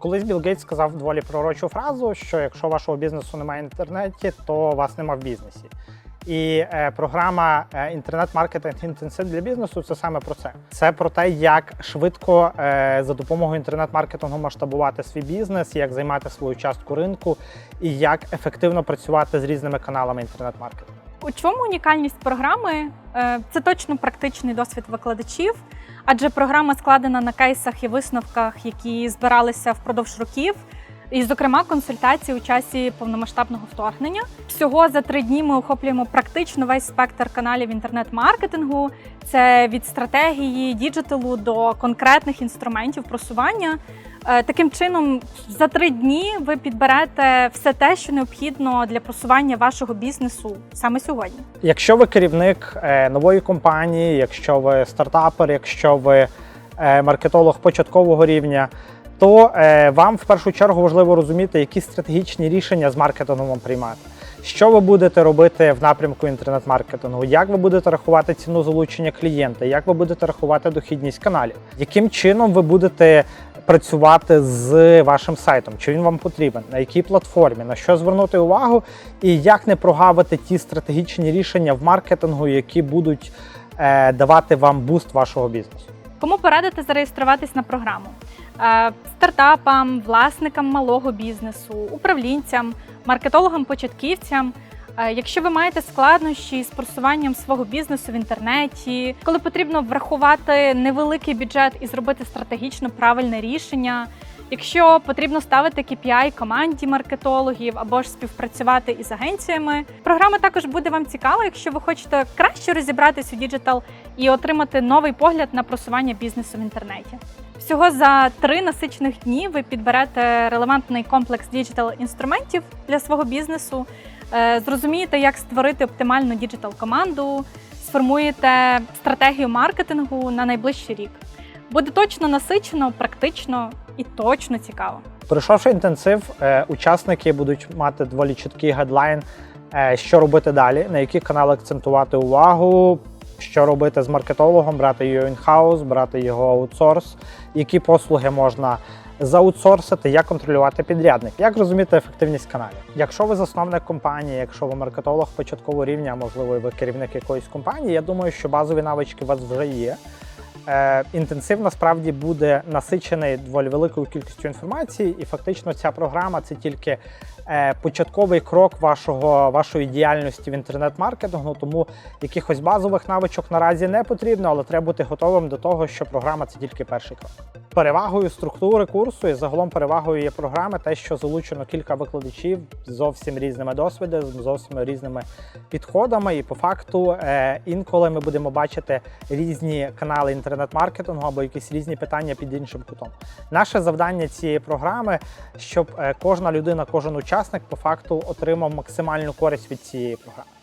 Колись Білл Гейтс сказав доволі пророчу фразу, що якщо вашого бізнесу немає в інтернеті, то вас нема в бізнесі. І е, програма е, інтернет-маркетинг інтенсив для бізнесу це саме про це. Це про те, як швидко е, за допомогою інтернет-маркетингу масштабувати свій бізнес, як займати свою частку ринку і як ефективно працювати з різними каналами інтернет-маркетингу. У чому унікальність програми? Е, Це точно практичний досвід викладачів, адже програма складена на кейсах і висновках, які збиралися впродовж років, і, зокрема, консультації у часі повномасштабного вторгнення. Всього за три дні ми охоплюємо практично весь спектр каналів інтернет-маркетингу. Це від стратегії діджиталу до конкретних інструментів просування. Е, Таким чином, за три дні ви підберете все те, що необхідно для просування вашого бізнесу саме сьогодні. Якщо ви керівник е, нової компанії, якщо ви стартапер, якщо ви е, маркетолог початкового рівня, то е, вам в першу чергу важливо розуміти, які стратегічні рішення з маркетингом вам приймати. Що ви будете робити в напрямку інтернет-маркетингу? Як ви будете рахувати ціну залучення клієнта? Як ви будете рахувати дохідність каналів? Яким чином ви будете працювати з вашим сайтом? Чи він вам потрібен? На якій платформі? На що звернути увагу? І як не прогавити ті стратегічні рішення в маркетингу, які будуть е, давати вам буст вашого бізнесу? Кому порадити зареєструватись на програму? Е, Стартапам, власникам малого бізнесу, управлінцям, маркетологам-початківцям. Е, Якщо ви маєте складнощі з просуванням свого бізнесу в інтернеті, коли потрібно врахувати невеликий бюджет і зробити стратегічно правильне рішення, якщо потрібно ставити KPI команді маркетологів або ж співпрацювати із агенціями, програма також буде вам цікава, якщо ви хочете краще розібратись у діджитал і отримати новий погляд на просування бізнесу в інтернеті. Всього за три насичених дні ви підберете релевантний комплекс діджитал інструментів для свого бізнесу, е, зрозумієте, як створити оптимальну діджитал команду, сформуєте стратегію маркетингу на найближчий рік. Буде точно насичено, практично і точно цікаво. Пройшовши інтенсив, е, учасники будуть мати доволі чіткий гайдлайн, е, що робити далі, на які канали акцентувати увагу, що робити з маркетологом, брати його інхаус, брати його аутсорс, які послуги можна заутсорсити, як контролювати підрядник, як розуміти ефективність каналів. Якщо ви засновник компанії, якщо ви маркетолог початкового рівня, можливо, ви керівник якоїсь компанії, я думаю, що базові навички у вас вже є. Е, інтенсив насправді буде насичений доволі великою кількістю інформації, і фактично ця програма це тільки е, початковий крок вашого, вашої діяльності в інтернет-маркетингу. Тому якихось базових навичок наразі не потрібно, але треба бути готовим до того, що програма це тільки перший крок. Перевагою структури курсу і загалом перевагою є програми, те, що залучено кілька викладачів з зовсім різними досвідами, зовсім різними підходами. І по факту е, інколи ми будемо бачити різні канали інтернет-маркетингу або якісь різні питання під іншим кутом. Наше завдання цієї програми, щоб е, кожна людина, кожен учасник по факту отримав максимальну користь від цієї програми.